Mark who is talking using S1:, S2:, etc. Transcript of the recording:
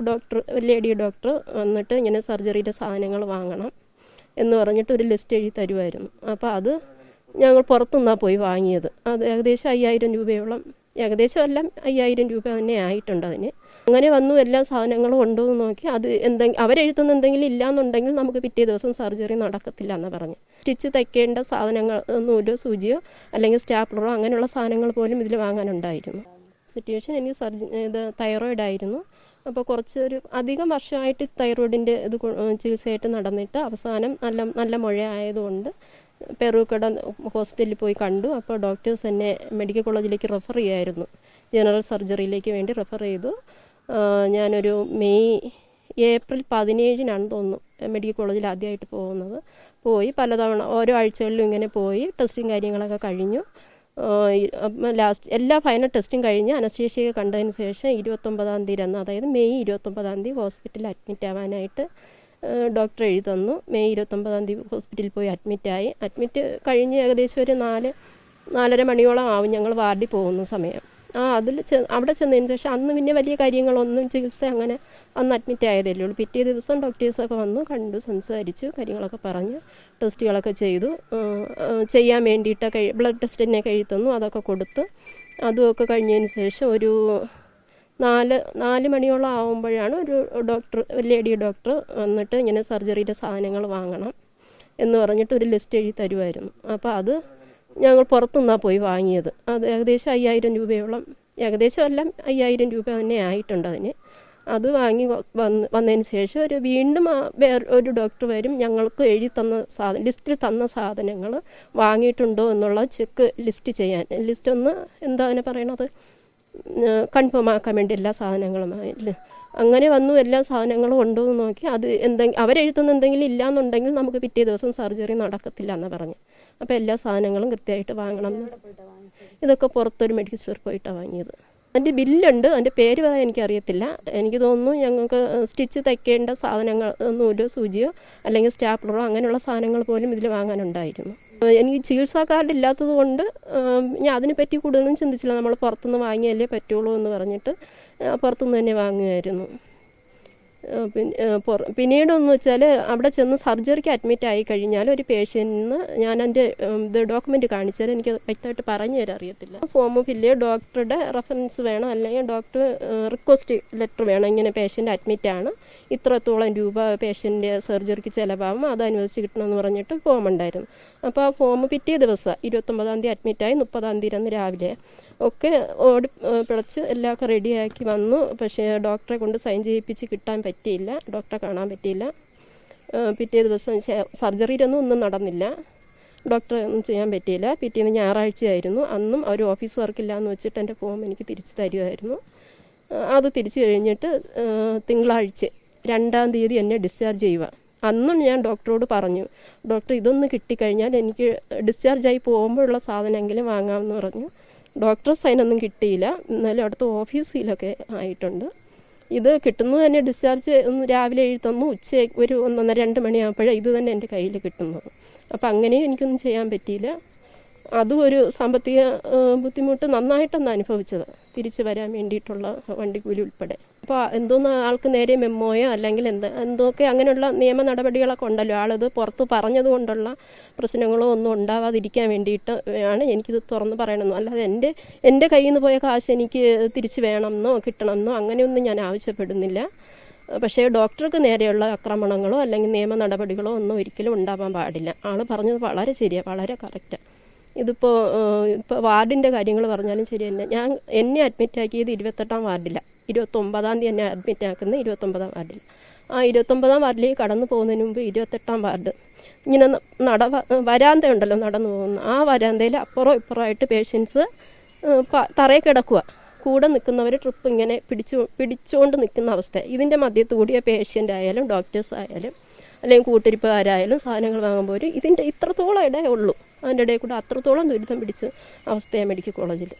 S1: Doctor lady doctor വന്നിട്ട് ഇങ്ങനെ സർജറിയുടെ സാധനങ്ങൾ വാങ്ങണം എന്ന് പറഞ്ഞിട്ട് ഒരു ലിസ്റ്റ് എഴുതി തരുമായിരുന്നു അപ്പോൾ അത് ഞങ്ങൾ പുറത്തുനിന്നാണ് പോയി വാങ്ങിയത്. അത് ഏകദേശം അയ്യായിരം രൂപയോളം ഏകദേശം എല്ലാം അയ്യായിരം രൂപ തന്നെ ആയിട്ടുണ്ട് അതിന്. അങ്ങനെ വന്നു എല്ലാ സാധനങ്ങളും ഉണ്ടോ എന്ന് നോക്കി. അത് എന്തെങ്കിലും അവരെഴുതുന്ന എന്തെങ്കിലും ഇല്ലാന്നുണ്ടെങ്കിൽ നമുക്ക് പിറ്റേ ദിവസം സർജറി നടക്കത്തില്ല എന്ന് പറഞ്ഞു. സ്റ്റിച്ച് തയ്ക്കേണ്ട സാധനങ്ങൾ നൂലോ സൂചിയോ അല്ലെങ്കിൽ സ്റ്റാപ്ലറോ അങ്ങനെയുള്ള സാധനങ്ങൾ പോലും ഇതിൽ വാങ്ങാനുണ്ടായിരുന്നു. സിറ്റുവേഷൻ എനിക്ക് സർജ ഇത് തൈറോയിഡ് ആയിരുന്നു. അപ്പോൾ കുറച്ച് ഒരു അധികം വർഷമായിട്ട് തൈറോയിഡിന്റെ ഇത് ചികിത്സയായിട്ട് നടന്നിട്ട് അവസാനം നല്ല നല്ല മുഴ ആയതുകൊണ്ട് പെറൂക്കട ഹോസ്പിറ്റലിൽ പോയി കണ്ടു. അപ്പോൾ ഡോക്ടേഴ്സ് എന്നെ മെഡിക്കൽ കോളേജിലേക്ക് റെഫർ ചെയ്യായിരുന്നു. ജനറൽ സർജറിയിലേക്ക് വേണ്ടി റെഫർ ചെയ്തു. ഞാനൊരു മെയ് ഏപ്രിൽ പതിനേഴിനാണ് തോന്നുന്നു മെഡിക്കൽ കോളേജിൽ ആദ്യമായിട്ട് പോകുന്നത്. പോയി പലതവണ ഓരോ ആഴ്ചകളിലും ഇങ്ങനെ പോയി ടെസ്റ്റും കാര്യങ്ങളൊക്കെ കഴിഞ്ഞു. ലാസ്റ്റ് എല്ലാ ഫൈനൽ ടെസ്റ്റും കഴിഞ്ഞ് അനസ്തേഷ്യ കണ്ടതിന് ശേഷം ഇരുപത്തൊമ്പതാം തീയതി അന്ന് അതായത് മെയ് ഇരുപത്തൊമ്പതാം തീയതി ഹോസ്പിറ്റലിൽ അഡ്മിറ്റ് ആവാനായിട്ട് ഡോക്ടർ എഴുതി തന്നു. മെയ് ഇരുപത്തൊമ്പതാം തീയതി ഹോസ്പിറ്റലിൽ പോയി അഡ്മിറ്റായി അഡ്മിറ്റ് കഴിഞ്ഞ് ഏകദേശം ഒരു നാല് നാലര മണിയോളം ആവും ഞങ്ങൾ വാർഡിൽ പോകുന്ന സമയം. ആ അതിൽ അവിടെ ചെന്നതിന് ശേഷം അന്ന് പിന്നെ വലിയ കാര്യങ്ങളൊന്നും ചികിത്സ അങ്ങനെ അന്ന് അഡ്മിറ്റ് ആയതല്ലേ ഉള്ളൂ. പിറ്റേ ദിവസം ഡോക്ടേഴ്സൊക്കെ വന്നു കണ്ടു സംസാരിച്ചു കാര്യങ്ങളൊക്കെ പറഞ്ഞു ടെസ്റ്റുകളൊക്കെ ചെയ്തു. ചെയ്യാൻ വേണ്ടിയിട്ട് ബ്ലഡ് ടെസ്റ്റ് തന്നെ കഴി തന്നു അതൊക്കെ കൊടുത്ത്. അതുമൊക്കെ കഴിഞ്ഞതിന് ശേഷം ഒരു നാല് നാല് മണിയോളം ആകുമ്പോഴാണ് ഒരു ഡോക്ടർ ലേഡി ഡോക്ടർ വന്നിട്ട് ഇങ്ങനെ സർജറിയുടെ സാധനങ്ങൾ വാങ്ങണം എന്ന് പറഞ്ഞിട്ട് ഒരു ലിസ്റ്റ് എഴുതി തരുമായിരുന്നു അപ്പോൾ അത് ഞങ്ങൾ പുറത്തുനിന്നാണ് പോയി വാങ്ങിയത്. അത് ഏകദേശം അയ്യായിരം രൂപയോളം ഏകദേശം എല്ലാം അയ്യായിരം രൂപ തന്നെ ആയിട്ടുണ്ട് അതിന്. അത് വാങ്ങി വന്ന് വന്നതിന് ശേഷം ഒരു വീണ്ടും വേറെ ഒരു ഡോക്ടർ വരും ഞങ്ങൾക്ക് എഴുതി തന്ന സാധനം ലിസ്റ്റിൽ തന്ന സാധനങ്ങൾ വാങ്ങിയിട്ടുണ്ടോ എന്നുള്ള ചെക്ക് ലിസ്റ്റ് ചെയ്യാൻ. ലിസ്റ്റ് ഒന്ന് എന്താ അതിനെ പറയണത്? കൺഫേം ആക്കാൻ വേണ്ടി എല്ലാ സാധനങ്ങളും അങ്ങനെ വന്നു എല്ലാ സാധനങ്ങളും ഉണ്ടോ എന്ന് നോക്കി. അത് എന്തെങ്കിലും അവരെഴുതുന്ന എന്തെങ്കിലും ഇല്ലാന്നുണ്ടെങ്കിൽ നമുക്ക് പിറ്റേ ദിവസം സർജറി നടക്കത്തില്ല എന്ന് പറഞ്ഞു. അപ്പോൾ എല്ലാ സാധനങ്ങളും കൃത്യമായിട്ട് വാങ്ങണം ഇതൊക്കെ പുറത്തൊരു മെഡിക്കൽ സ്റ്റോർ പോയിട്ടാണ് വാങ്ങിയത്. അതിന്റെ ബില്ലുണ്ട്. അതിന്റെ പേര് പറയാൻ എനിക്കറിയത്തില്ല. എനിക്ക് തോന്നുന്നു ഞങ്ങൾക്ക് സ്റ്റിച്ച് തയ്ക്കേണ്ട സാധനങ്ങൾ നൂലോ സൂചിയോ അല്ലെങ്കിൽ സ്റ്റാപ്ലറോ അങ്ങനെയുള്ള സാധനങ്ങൾ പോലും ഇതിൽ വാങ്ങാനുണ്ടായിരുന്നു. എനിക്ക് ചികിത്സാ കാർഡ് ഇല്ലാത്തത് കൊണ്ട് ഞാൻ അതിനെപ്പറ്റി കൂടുതലും ചിന്തിച്ചില്ല. നമ്മൾ പുറത്തുനിന്ന് വാങ്ങിയാലേ പറ്റുള്ളൂ എന്ന് പറഞ്ഞിട്ട് പുറത്തുനിന്ന് തന്നെ വാങ്ങുമായിരുന്നു പിന്നെ പിന്നീടെന്ന് വെച്ചാൽ അവിടെ ചെന്ന് സർജറിക്ക് അഡ്മിറ്റ് ആയി കഴിഞ്ഞാൽ ഒരു പേഷ്യന്റിന് ഞാൻ എന്റെ ഇത് ഡോക്യുമെന്റ് കാണിച്ചാൽ എനിക്ക് വ്യക്തമായിട്ട് പറഞ്ഞു തരാൻ അറിയത്തില്ല. ഫോം ഫില്ല് ഡോക്ടറുടെ റെഫറൻസ് വേണം? അല്ലെങ്കിൽ ഡോക്ടർ റിക്വസ്റ്റ് ലെറ്റർ വേണം? ഇങ്ങനെ പേഷ്യന്റ് അഡ്മിറ്റ് ആണ്. ഇത്രത്തോളം രൂപ പേഷ്യന്റെ സർജറിക്ക് ചിലവാകും അതനുവദിച്ച് കിട്ടണമെന്ന് പറഞ്ഞിട്ട് ഫോം ഉണ്ടായിരുന്നു. അപ്പോൾ ആ ഫോം പിറ്റേ ദിവസം ഇരുപത്തൊമ്പതാം തീയതി അഡ്മിറ്റായി മുപ്പതാം തീയതി അന്ന് രാവിലെ. ഒക്കെ ഓടി പിടച്ച് എല്ലാമൊക്കെ റെഡിയാക്കി വന്നു. പക്ഷേ ഡോക്ടറെ കൊണ്ട് സൈൻ ചെയ്യിപ്പിച്ച് കിട്ടാൻ പറ്റിയില്ല. ഡോക്ടറെ കാണാൻ പറ്റിയില്ല. പിറ്റേ ദിവസം സർജറിയിലൊന്നും ഒന്നും നടന്നില്ല. ഡോക്ടറെ ഒന്നും ചെയ്യാൻ പറ്റിയില്ല. പിറ്റേന്ന് ഞായറാഴ്ചയായിരുന്നു. അന്നും അവർ ഓഫീസ് വർക്കില്ല എന്ന് വെച്ചിട്ട് എന്റെ ഫോം എനിക്ക് തിരിച്ചു തരുമായിരുന്നു അത് തിരിച്ചു കഴിഞ്ഞിട്ട് തിങ്കളാഴ്ച രണ്ടാം തീയതി എന്നെ ഡിസ്ചാർജ് ചെയ്യുക. അന്നും ഞാൻ ഡോക്ടറോട് പറഞ്ഞു ഡോക്ടർ ഇതൊന്ന് കിട്ടിക്കഴിഞ്ഞാൽ എനിക്ക് ഡിസ്ചാർജായി പോകുമ്പോഴുള്ള സാധനമെങ്കിലും വാങ്ങാമെന്ന് പറഞ്ഞു. ഡോക്ടർ സൈനൊന്നും കിട്ടിയില്ല. എന്നാലും അവിടുത്തെ ഓഫീസിലൊക്കെ ആയിട്ടുണ്ട്. ഇത് കിട്ടുന്നത് തന്നെ ഡിസ്ചാർജ് രാവിലെ എഴുതുന്നു ഉച്ച ഒരു ഒന്നൊന്നര രണ്ട് മണിയാകുമ്പോഴേ ഇത് തന്നെ എന്റെ കയ്യിൽ കിട്ടുന്നത്. അപ്പം അങ്ങനെയും എനിക്കൊന്നും ചെയ്യാൻ പറ്റിയില്ല. അതും ഒരു സാമ്പത്തിക ബുദ്ധിമുട്ട് നന്നായിട്ടൊന്ന് അനുഭവിച്ചത്. തിരിച്ചു വരാൻ വേണ്ടിയിട്ടുള്ള വണ്ടിക്കൂലി ഉൾപ്പെടെ. അപ്പോൾ എന്തോന്ന് ആൾക്ക് നേരെ മെമ്മോയോ അല്ലെങ്കിൽ എന്താ എന്തൊക്കെ അങ്ങനെയുള്ള നിയമ നടപടികളൊക്കെ ഉണ്ടല്ലോ. ആളത് പുറത്ത് പറഞ്ഞത് കൊണ്ടുള്ള പ്രശ്നങ്ങളോ ഒന്നും ഉണ്ടാവാതിരിക്കാൻ വേണ്ടിയിട്ട് ആണ് എനിക്കിത് തുറന്ന് പറയണമെന്നോ അല്ലാതെ എന്റെ എന്റെ കയ്യിൽ നിന്ന് പോയ കാശ് എനിക്ക് തിരിച്ചു വേണമെന്നോ കിട്ടണമെന്നോ അങ്ങനെയൊന്നും ഞാൻ ആവശ്യപ്പെടുന്നില്ല. പക്ഷേ ഡോക്ടർക്ക് നേരെയുള്ള ആക്രമണങ്ങളോ അല്ലെങ്കിൽ നിയമ നടപടികളോ ഒന്നും ഒരിക്കലും ഉണ്ടാവാൻ പാടില്ല. ആൾ പറഞ്ഞത് വളരെ ശരിയാണ് വളരെ കറക്റ്റാണ് ഇതിപ്പോൾ ഇപ്പോൾ വാർഡിന്റെ കാര്യങ്ങൾ പറഞ്ഞാലും ശരി തന്നെ. ഞാൻ എന്നെ അഡ്മിറ്റ് ആക്കിയത് ഇരുപത്തെട്ടാം വാർഡിലാണ് ഇരുപത്തൊമ്പതാം തീയതി എന്നെ അഡ്മിറ്റ് ആക്കുന്നത് ഇരുപത്തൊമ്പതാം വാർഡിൽ. ആ ഇരുപത്തൊമ്പതാം വാർഡിലേക്ക് കടന്നു പോകുന്നതിന് മുമ്പ് ഇരുപത്തെട്ടാം വാർഡ്. ഇങ്ങനെ നട വരാന്ത ഉണ്ടല്ലോ നടന്നു പോകുന്ന. ആ വരാന്തയിൽ അപ്പുറം ഇപ്പുറമായിട്ട് പേഷ്യൻസ് തറയെ കിടക്കുക കൂടെ നിൽക്കുന്നവർ ട്രിപ്പ് ഇങ്ങനെ പിടിച്ചു പിടിച്ചുകൊണ്ട് നിൽക്കുന്ന അവസ്ഥ ഇതിന്റെ മധ്യത്ത് കൂടിയ പേഷ്യന്റ് ആയാലും ഡോക്ടേഴ്സ് ആയാലും അല്ലെങ്കിൽ കൂട്ടിരിപ്പുകാരായാലും സാധനങ്ങൾ വാങ്ങുമ്പോൾ ഇതിന്റെ ഇത്രത്തോളം ഇടയേ ഉള്ളൂ. അതിന്റെ ഇടയിൽ കൂടെ അത്രത്തോളം ദുരിതം പിടിച്ച അവസ്ഥയാണ് മെഡിക്കൽ കോളേജിൽ.